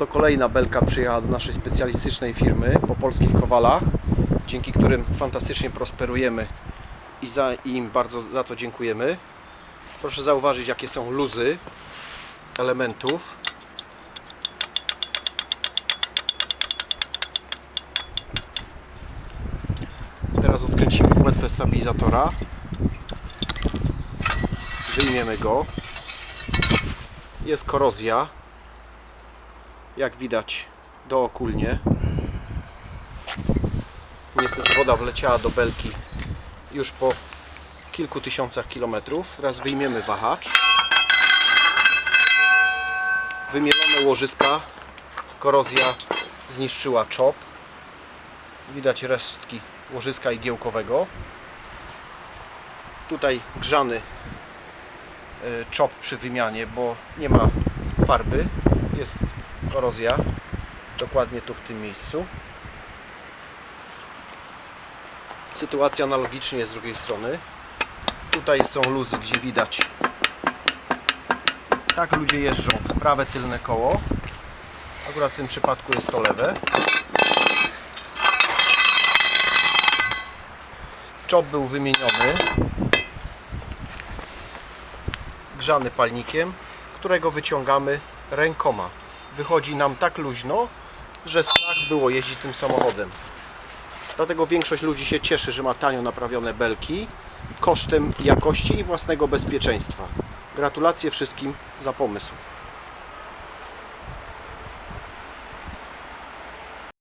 Oto kolejna belka przyjechała do naszej specjalistycznej firmy po polskich kowalach, dzięki którym fantastycznie prosperujemy i, za, im bardzo za to dziękujemy. Proszę zauważyć jakie są luzy elementów. Teraz odkręcimy płetwę stabilizatora. Wyjmiemy go. Jest korozja. Jak widać dookulnie. Niestety woda wleciała do belki już po kilku tysiącach kilometrów. Teraz wyjmiemy wahacz. Wymielone łożyska. Korozja zniszczyła czop. Widać resztki łożyska igiełkowego. Tutaj grzany y, czop przy wymianie, bo nie ma farby. Jest korozja. Dokładnie tu w tym miejscu. Sytuacja analogicznie z drugiej strony. Tutaj są luzy, gdzie widać. Tak ludzie jeżdżą. Prawe tylne koło. Akurat w tym przypadku jest to lewe. Czop był wymieniony. Grzany palnikiem, którego wyciągamy rękoma. Wychodzi nam tak luźno, że strach było jeździć tym samochodem. Dlatego większość ludzi się cieszy, że ma tanio naprawione belki kosztem jakości i własnego bezpieczeństwa. Gratulacje wszystkim za pomysł.